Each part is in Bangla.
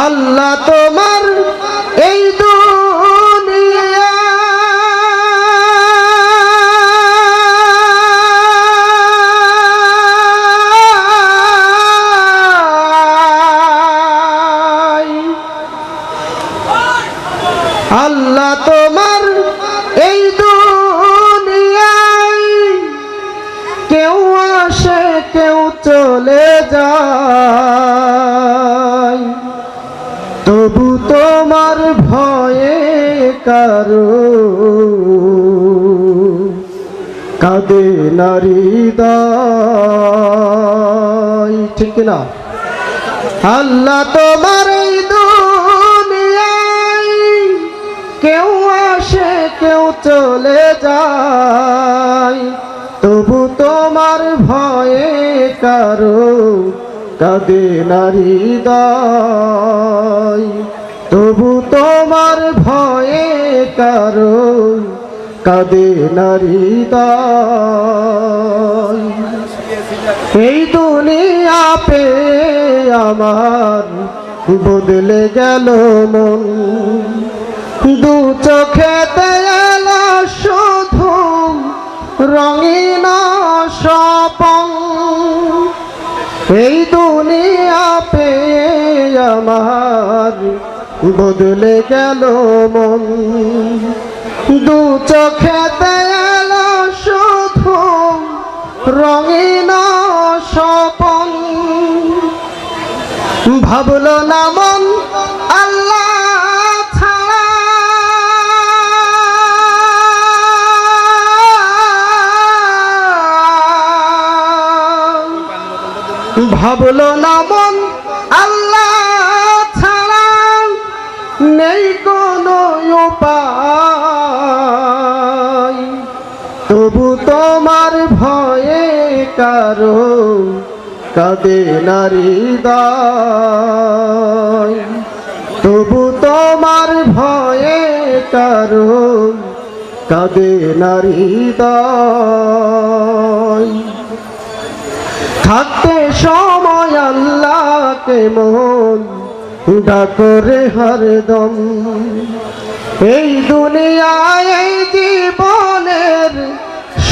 আল্লাহ তোমার এই দুনিয়া। আল্লাহ তোমার তবু তোমার ভয়ে কারও কাঁদে নারী দায় ঠিক না আল্লাহ তোমার কেউ আসে, কেউ চলে যায়। তবু তোমার ভয়ে কারও কাঁদে নারী কারও কাঁদে নারী এই দুনিয়া পে আমার বদলে গেল মন। দু চোখেতে এলো শুধু রঙিন স্বপন। এই দুনিয়া পে আমার বদলে গেল মন। দু চোখেতে এলো শুধু রঙিন স্বপন। ভাবলো না মন ভাবলো না নেই কোনো উপায়। তবু তোমার ভয়ে কারও কাঁদে নারী তবু তোমার ভয়ে কারও কাঁদে নারী থাকতে সময় আল্লাহকে মন ডাকরে হরদম এই দুনিয়ায়, এই জীবনের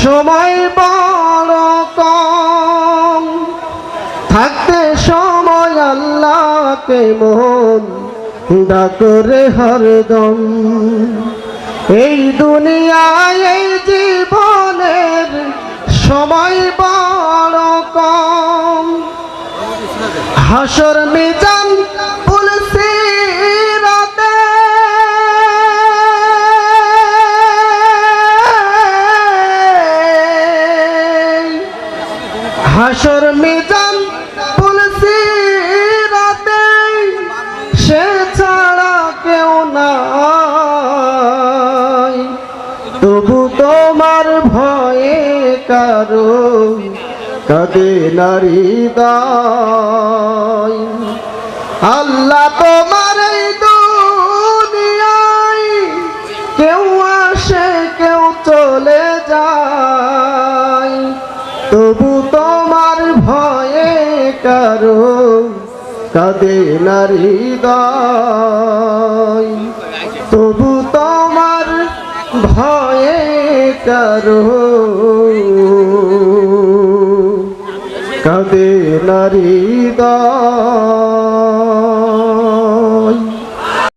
সময় বড় কম। থাকতে সময় আল্লাহকে মন ডাকরে হরদম এই দুনিয়ায়, এই জীবনের সময় বড় কম। হাসর মিজান হাসর মিজান পুলসি রাতে সে ছাড়া কেউ নাই। তবু তোমার ভয়ে কারও কাঁদে নারী দায় আল্লাহ তোমার এই দুনিয়ায় কেউ আসে, কেউ চলে যায়। তবু তোমার ভয়ে কারও কাঁদে নারী তবু তোমার ভয়ে কারও কাঁদে নারী দায়